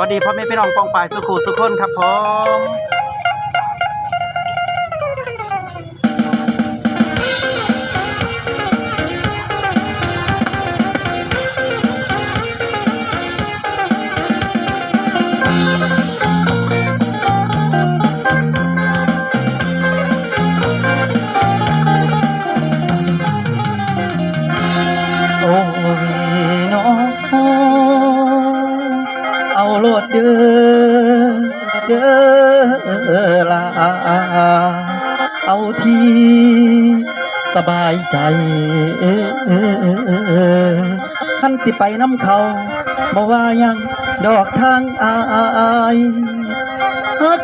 วัสดีพ่อแม่พี่น้องปองปายสุขุสุขคนครับผม เอาโลดเด้อเด้อลาเอาที่สบายใจท่านสิไปน้ำเขาบ่ว่ายังดอกทางอายฮัก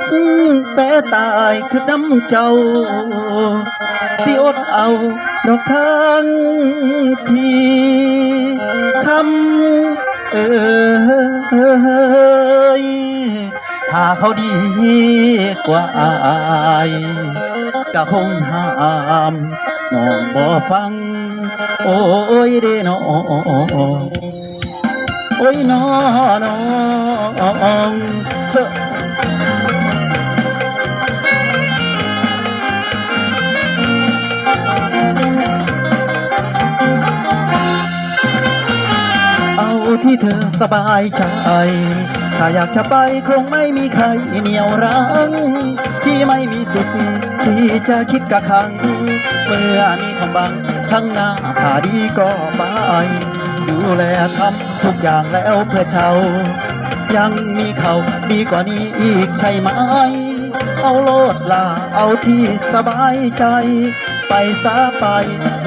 แปรตายคือน้ำเจ้า สิอดเอาดอกทางพี่คำ เอยถ้าเขาดีกว่าอายก็คงห้ามน้องบ่ฟัง โอ้ยเด้น้องโอ้ยน้อน้อง เชอะเธอสบายใจ ถ้าอยากจะไปคงไม่มีใครเหนียวรั้งที่ไม่มีสิทธิ์ที่จะคิดกะคัง เมื่อมีคำบังข้งหน้าถ้าดีก็ไปดูแลทำทุกอย่างแล้วเพื่อเชายังมีเขาดีกว่านี้อีกใช่ไหม เอาโลดลาเอาที่สบายใจ ไปซาไป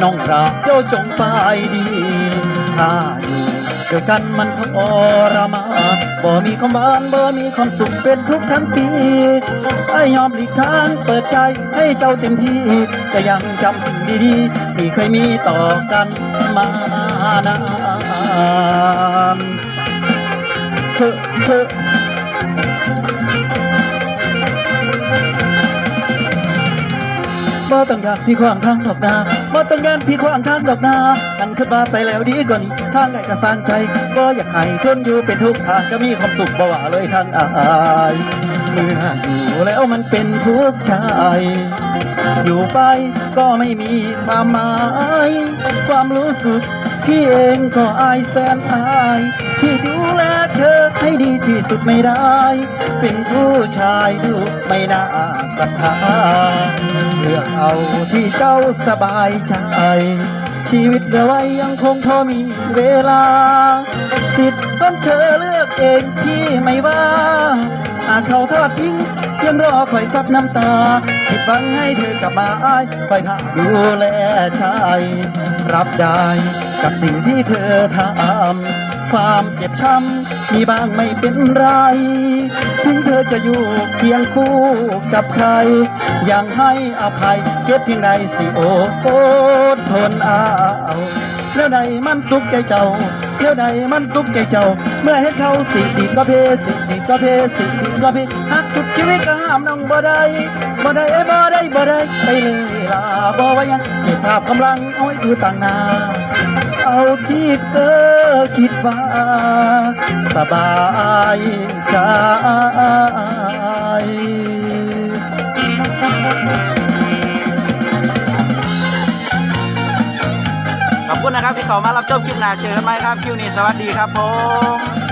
น้องรักเจ้าจงไปดี ถ้าอยู่ ด้วยกันมันทรมาบ่มีความบ้านบ่มีความสุขเป็นทุกทั้งปีไอ้ยอมหลีกทางเปิดใจให้เจ้าเต็มที่แต่ยังจำสิ่งดีๆที่เคยมีต่อกันมานานเชอะเชอะ บ่ต้องอยากพี่ขวางทางดอกนาบ่ต้องการพี่ขวางทางดอกนากันขึ้นมาไปแล้วดีกว่านี้ทางไงก็สร้างใจก็อยากให้ทนอยู่เป็นทุกข์ทางก็มีความสุขบ่ว่าเลยทางอายเมื่ออยู่แล้วมันเป็นทุกข์ใจอยู่ไปก็ไม่มีความหมาย ความรู้สึกพี่เองก็อายแสนอาย ที่ดูแลเธอให้ดีที่สุดไม่ได้ เป็นผู้ชายดูไม่น่าศรัทธาเลือกเอาที่เจ้าสบายใจ ชีวิตเหลือไว้ยังคงพอมีเวลา สิทธิ์ของเธอเลือกเองพี่ไม่ว่า หากเขาทอดทิ้ง ยังรอคอยซับน้ำตาผิดหวังให้เธอกลับมาอ้ายคอยทาดูแลชาย รับได้กับสิ่งที่เธอทำความเจ็บช้ำมีบ้างไม่เป็นไร ถึงเธอจะอยู่เคียงคู่กับใคร ยังให้อภัยเก็บเพียงใดสิโอโอดทนเอาแล้วใดมันสุขใจเจ้า แล้วใดมันสุขใจเจ้า เมื่อเห็นเขาสิดีก็เพสิดีก็เพสิดีก็เพหักทุกชีวิตก็ห้ามน้องบ่ได้บ่ได้บ่ได้บ่ได้ไปเลยล่ะบ่ว่ายังเก็บภาพกำลังเอาไว้ดูต่างหน้าเอาที่เธอคิดว่าสบายใจ ครับที่เขามารับชมคลิปหนาเจอกันไหมครับคิวนี้สวัสดีครับผม